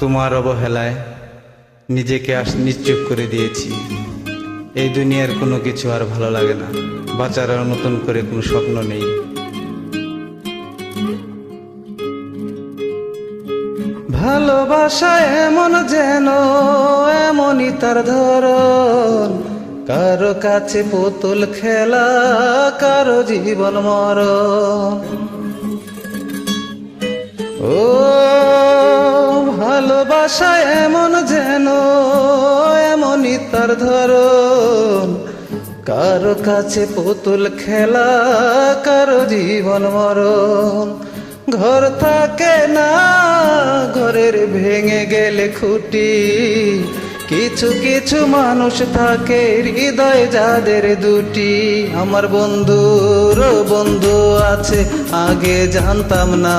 তোমার অবহেলায় নিজেকে আস নিশ্চুপ করে দিয়েছি। এই দুনিয়ার কোনো কিছু আর ভালো লাগে না। বাঁচার নতুন করে কোনো স্বপ্ন নেই। ভালোবাসা এমন যেন, এমনই তার ধরন। কারও কাছে পুতুল খেলা, কারও জীবন মরণ। ও ভালোবাসা এমন যেন, এমনই তার ধরন। কারও কাছে পুতুল খেলা, কারও জীবন মরণ। ঘর থাকে না, ঘরের ভেঙে গেলে খুঁটি। কিছু কিছু মানুষ থাকে হৃদয় যাদের দুটি। আমার বন্ধুর বন্ধু আছে, আগে জানতাম না।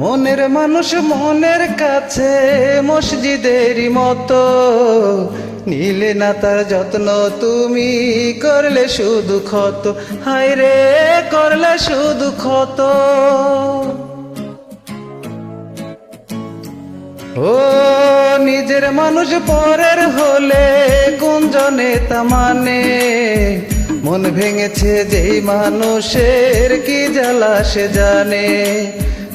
মনের মানুষ মনের কাছে মসজিদেরই মতো। নিলে না তার যত্ন, তুমি করলে শুধু ক্ষত। হায় রে, করলে শুধু ক্ষত। ও নিজের মানুষ পরের হলে কুঞ্জনে তা মানে। মন ভেঙেছে যেই মানুষের কি জ্বালা সে জানে।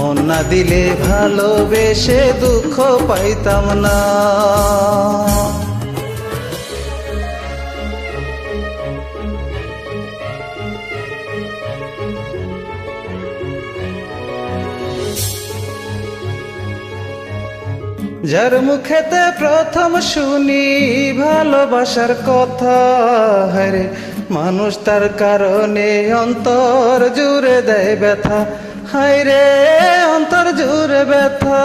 মন না দিলে ভালোবেসে দুঃখ পাইতাম না। যার মুখেতে প্রথম শুনি ভালোবাসার কথা হরে মানুষ তার কারণে অন্তর জুড়ে দেয় ব্যথা। হায় রে অন্তর জুড়ে ব্যথা।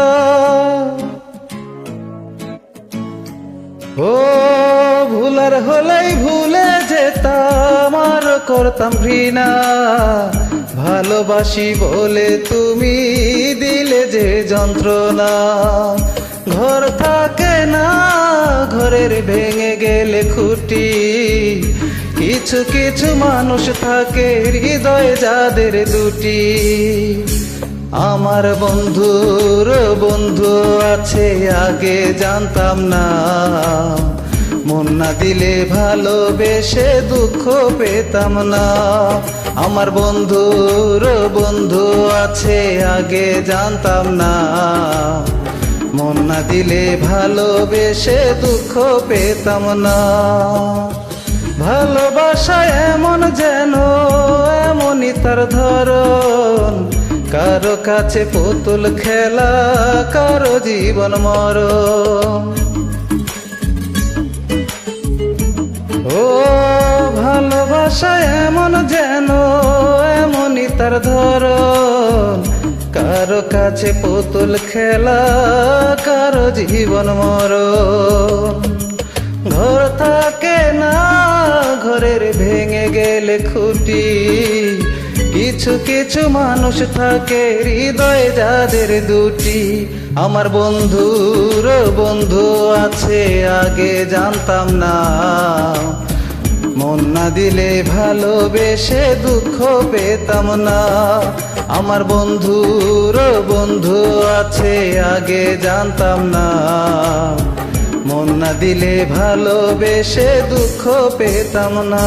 ও ভুলার হলেই ভুলে যেতাম, আর করতাম ঘৃণা। ভালোবাসি বলে তুমি দিলে যে যন্ত্রণা। ঘর থাকে না, ঘরের ভেঙে গেলে খুঁটি। কিছু কিছু মানুষ থাকে হৃদয় যাদের দুটি। আমার বন্ধুর বন্ধু আছে, আগে জানতাম না। মন না দিলে ভালোবেসে দুঃখ পেতাম না। আমার বন্ধুর বন্ধু আছে, আগে জানতাম না। মন না দিলে ভালোবেসে দুঃখ পেতাম না। ভালোবাসা এমন যেন, এমনই তার ধরন। কারও কাছে পুতুল খেলা, কারও জীবন মরণ। ও, ভালোবাসা এমন যেন, এমনই তার ধরন। কারও কাছে পুতুল খেলা, কারও জীবন মরণ। ঘর থাকে না ঘরের ভেঙে গেলে খুঁটি। কিছু কিছু মানুষ থাকে হৃদয় যাদের দুটি। আমার বন্ধুর বন্ধু আছে, আগে জানতাম না। মন না দিলে ভালোবেসে দুঃখ পেতাম না। আমার বন্ধুর বন্ধু আছে, আগে জানতাম না। মন না দিলে ভালোবেসে দুঃখ পেতাম না।